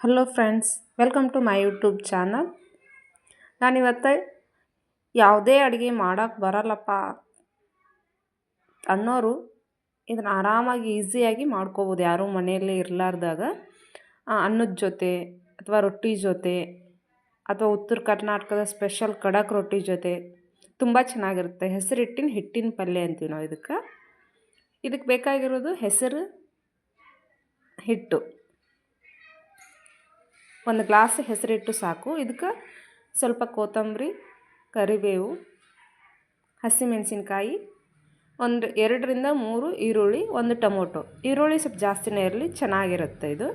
Hello friends welcome to my YouTube channel ನಾನಿವತ್ತು ಯಾವುದೇ ಅಡುಗೆ ಮಾಡೋಕ್ಕೆ ಬರಲ್ಲಪ್ಪ ಅನ್ನೋರು ಇದನ್ನು ಆರಾಮಾಗಿ ಈಸಿಯಾಗಿ ಮಾಡ್ಕೋಬೋದು. ಯಾರೂ ಮನೆಯಲ್ಲೇ ಇರಲಾರ್ದಾಗ ಅನ್ನದ ಜೊತೆ ಅಥವಾ ರೊಟ್ಟಿ ಜೊತೆ ಅಥವಾ ಉತ್ತರ ಕರ್ನಾಟಕದ ಸ್ಪೆಷಲ್ ಕಡಕ್ ರೊಟ್ಟಿ ಜೊತೆ ತುಂಬ ಚೆನ್ನಾಗಿರುತ್ತೆ. ಹೆಸರಿಟ್ಟಿನ ಹಿಟ್ಟಿನ ಪಲ್ಯ ಅಂತೀವಿ ನಾವು ಇದಕ್ಕೆ. ಇದಕ್ಕೆ ಬೇಕಾಗಿರೋದು ಹೆಸರು, ಹಿಟ್ಟು. ಒಂದು ಗ್ಲಾಸ್ ಹೆಸರಿಟ್ಟು ಸಾಕು. ಇದಕ್ಕೆ ಸ್ವಲ್ಪ ಕೊತ್ತಂಬರಿ, ಕರಿಬೇವು, ಹಸಿಮೆಣಸಿನ್ಕಾಯಿ, ಒಂದು ಎರಡರಿಂದ ಮೂರು ಈರುಳ್ಳಿ, ಒಂದು ಟೊಮೊಟೊ. ಈರುಳ್ಳಿ ಸ್ವಲ್ಪ ಜಾಸ್ತಿನೇ ಇರಲಿ, ಚೆನ್ನಾಗಿರುತ್ತೆ ಇದು.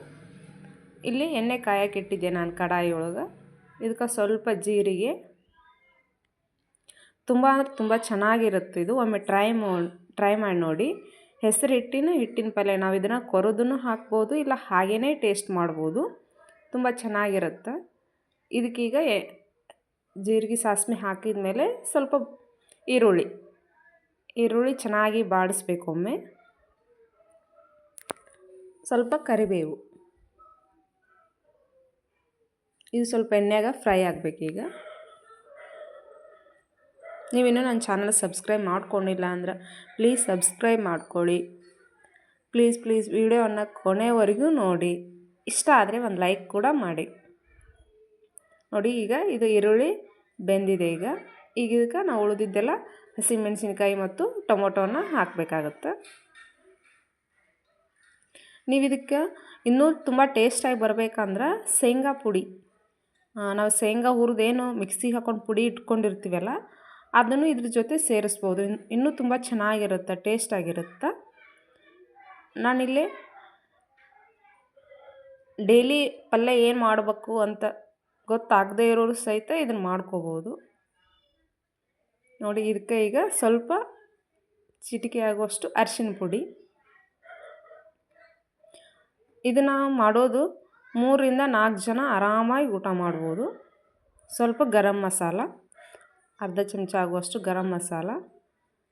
ಇಲ್ಲಿ ಎಣ್ಣೆ ಕಾಯಕ್ಕೆ ಇಟ್ಟಿದ್ದೆ ನಾನು ಕಡಾಯಿ ಒಳಗೆ ಇದಕ್ಕೆ ಸ್ವಲ್ಪ ಜೀರಿಗೆ. ತುಂಬ ಅಂದ್ರೆ ತುಂಬ ಚೆನ್ನಾಗಿರುತ್ತೆ ಇದು. ಒಮ್ಮೆ ಟ್ರೈ ಮೋ, ಟ್ರೈ ಮಾಡಿ ನೋಡಿ. ಹೆಸರು ಹಿಟ್ಟಿನ ಹಿಟ್ಟಿನ ಪಲ್ಯ ನಾವು ಇದನ್ನು ಕೊರೋದನ್ನು ಹಾಕ್ಬೋದು, ಇಲ್ಲ ಹಾಗೇ ಟೇಸ್ಟ್ ಮಾಡ್ಬೋದು. ತುಂಬ ಚೆನ್ನಾಗಿರುತ್ತೆ. ಇದಕ್ಕೀಗ ಜೀರಿಗೆ ಸಾಸಿವೆ ಹಾಕಿದ ಮೇಲೆ ಸ್ವಲ್ಪ ಈರುಳ್ಳಿ. ಈರುಳ್ಳಿ ಚೆನ್ನಾಗಿ ಬಾಡಿಸ್ಬೇಕು ಒಮ್ಮೆ. ಸ್ವಲ್ಪ ಕರಿಬೇವು. ಇದು ಸ್ವಲ್ಪ ಎಣ್ಣೆಯಾಗ ಫ್ರೈ ಆಗಬೇಕೀಗ ನೀವಿನ್ನೂ ನನ್ನ ಚಾನಲ್ ಸಬ್ಸ್ಕ್ರೈಬ್ ಮಾಡ್ಕೊಂಡಿಲ್ಲ ಅಂದ್ರೆ ಪ್ಲೀಸ್ ಸಬ್ಸ್ಕ್ರೈಬ್ ಮಾಡ್ಕೊಳ್ಳಿ. ಪ್ಲೀಸ್ ಪ್ಲೀಸ್ ವಿಡಿಯೋವನ್ನು ಕೊನೆವರೆಗೂ ನೋಡಿ. ಇಷ್ಟ ಆದರೆ ಒಂದು ಲೈಕ್ ಕೂಡ ಮಾಡಿ. ನೋಡಿ ಈಗ ಇದು ಈರುಳ್ಳಿ ಬೆಂದಿದೆ ಈಗ. ಈಗ ಇದಕ್ಕೆ ನಾವು ಉಳಿದಿದ್ದೆಲ್ಲ ಹಸಿಮೆಣಸಿನ್ಕಾಯಿ ಮತ್ತು ಟೊಮೊಟೊನ ಹಾಕಬೇಕಾಗತ್ತೆ. ನೀವು ಇದಕ್ಕೆ ಇನ್ನೂ ತುಂಬ ಟೇಸ್ಟಾಗಿ ಬರಬೇಕಂದ್ರೆ ಶೇಂಗಾ ಪುಡಿ. ನಾವು ಶೇಂಗಾ ಹುರಿದೇನು ಮಿಕ್ಸಿಗೆ ಹಾಕ್ಕೊಂಡು ಪುಡಿ ಇಟ್ಕೊಂಡಿರ್ತೀವಲ್ಲ, ಅದನ್ನು ಇದ್ರ ಜೊತೆ ಸೇರಿಸ್ಬೋದು. ಇನ್ನೂ ತುಂಬ ಚೆನ್ನಾಗಿರುತ್ತೆ ಟೇಸ್ಟಾಗಿರುತ್ತೆ ನಾನಿಲ್ಲಿ ಡೈಲಿ ಪಲ್ಯ ಏನು ಮಾಡಬೇಕು ಅಂತ ಗೊತ್ತಾಗದೇ ಇರೋರು ಸಹಿತ ಇದನ್ನು ಮಾಡ್ಕೋಬೋದು. ನೋಡಿ, ಇದಕ್ಕೆ ಈಗ ಸ್ವಲ್ಪ ಚಿಟಿಕೆ ಆಗುವಷ್ಟು ಅರಿಶಿನ ಪುಡಿ. ಇದನ್ನು ಮಾಡೋದು ಮೂರರಿಂದ ನಾಲ್ಕು ಜನ ಆರಾಮಾಗಿ ಊಟ ಮಾಡ್ಬೋದು. ಸ್ವಲ್ಪ ಗರಂ ಮಸಾಲ, ಅರ್ಧ ಚಮಚ ಆಗುವಷ್ಟು ಗರಂ ಮಸಾಲ,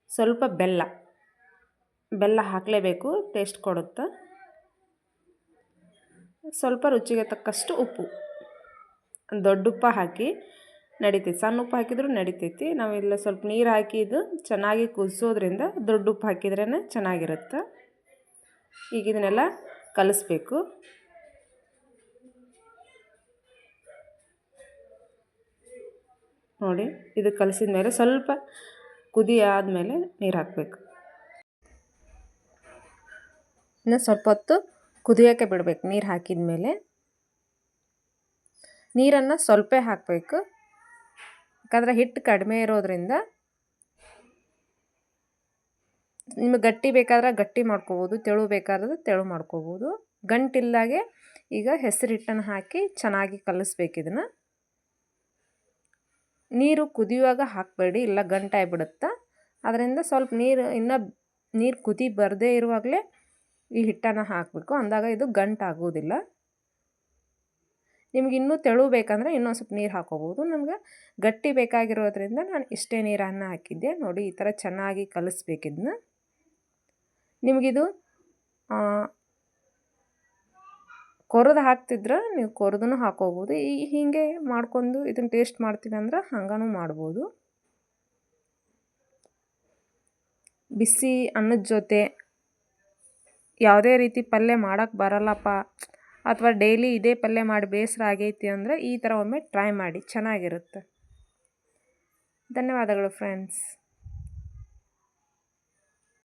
ಸ್ವಲ್ಪ ಬೆಲ್ಲ. ಬೆಲ್ಲ ಹಾಕಲೇಬೇಕು, ಟೇಸ್ಟ್ ಕೊಡುತ್ತೆ. ಸ್ವಲ್ಪ ರುಚಿಗೆ ತಕ್ಕಷ್ಟು ಉಪ್ಪು. ದೊಡ್ಡ ಉಪ್ಪು ಹಾಕಿ ನಡಿತೈತಿ. ಸಣ್ಣ ಉಪ್ಪು ಹಾಕಿದ್ರು ನಡಿತೈತಿ. ನಾವಿಲ್ಲ ಸ್ವಲ್ಪ ನೀರು ಹಾಕಿ ಇದು ಚೆನ್ನಾಗಿ ಕುದಿಸೋದ್ರಿಂದ ದೊಡ್ಡ ಉಪ್ಪು ಹಾಕಿದ್ರೇ ಚೆನ್ನಾಗಿರುತ್ತೆ. ಈಗ ಇದನ್ನೆಲ್ಲ ಕಲಿಸ್ಬೇಕು. ನೋಡಿ, ಇದು ಕಲಸಿದ ಮೇಲೆ ಸ್ವಲ್ಪ ಕುದಿ ಆದಮೇಲೆ ನೀರು ಹಾಕಬೇಕು. ಇನ್ನು ಸ್ವಲ್ಪ ಹೊತ್ತು ಕುದಿಯೋಕ್ಕೆ ಬಿಡಬೇಕು. ನೀರು ಹಾಕಿದ ಮೇಲೆ ನೀರನ್ನು ಸ್ವಲ್ಪ ಹಾಕಬೇಕು. ಯಾಕಂದರೆ ಹಿಟ್ಟು ಕಡಿಮೆ ಇರೋದ್ರಿಂದ ನಿಮಗೆ ಗಟ್ಟಿ ಬೇಕಾದ್ರೆ ಗಟ್ಟಿ ಮಾಡ್ಕೋಬೋದು, ತೆಳು ಬೇಕಾದ್ರೆ ತೆಳು ಮಾಡ್ಕೋಬೋದು. ಗಂಟಿಲ್ಲಾಗೆ ಈಗ ಹೆಸರು ಹಿಟ್ಟನ್ನು ಹಾಕಿ ಚೆನ್ನಾಗಿ ಕಲಿಸ್ಬೇಕು ಇದನ್ನು. ನೀರು ಕುದಿಯುವಾಗ ಹಾಕಬೇಡಿ, ಇಲ್ಲ ಗಂಟಾಗ್ಬಿಡುತ್ತೆ ಅದರಿಂದ ಸ್ವಲ್ಪ ನೀರು, ಇನ್ನೂ ನೀರು ಕುದಿ ಬರದೇ ಇರುವಾಗಲೇ ಈ ಹಿಟ್ಟನ್ನು ಹಾಕಬೇಕು. ಅಂದಾಗ ಇದು ಗಂಟಾಗೋದಿಲ್ಲ ನಿಮ್ಗೆ ಇನ್ನೂ ತೆಳು ಬೇಕಂದರೆ ಇನ್ನೊಂದು ಸ್ವಲ್ಪ ನೀರು ಹಾಕೋಬೋದು. ನಮ್ಗೆ ಗಟ್ಟಿ ಬೇಕಾಗಿರೋದ್ರಿಂದ ನಾನು ಇಷ್ಟೇ ನೀರನ್ನು ಹಾಕಿದ್ದೆ. ನೋಡಿ, ಈ ಥರ ಚೆನ್ನಾಗಿ ಕಲಿಸ್ಬೇಕಿದ್ನ ನಿಮಗಿದು ಕೊರದು ಹಾಕ್ತಿದ್ರೆ ನೀವು ಕೊರದೂ ಹಾಕೋಬೋದು. ಈ ಹೀಗೆ ಮಾಡ್ಕೊಂಡು ಇದನ್ನು ಟೇಸ್ಟ್ ಮಾಡ್ತೀನಿ ಅಂದ್ರೆ ಹಂಗೂ ಮಾಡ್ಬೋದು. ಬಿಸಿ ಅನ್ನದ ಜೊತೆ ಯಾವುದೇ ರೀತಿ ಪಲ್ಯ ಮಾಡೋಕ್ಕೆ ಬರಲ್ಲಪ್ಪ. ಅಥವಾ ಡೈಲಿ ಇದೇ ಪಲ್ಯ ಮಾಡಿ ಬೇಸರ ಆಗೈತಿ ಅಂದರೆ ಈ ಥರ ಒಮ್ಮೆ ಟ್ರೈ ಮಾಡಿ, ಚೆನ್ನಾಗಿರುತ್ತೆ. ಧನ್ಯವಾದಗಳು ಫ್ರೆಂಡ್ಸ್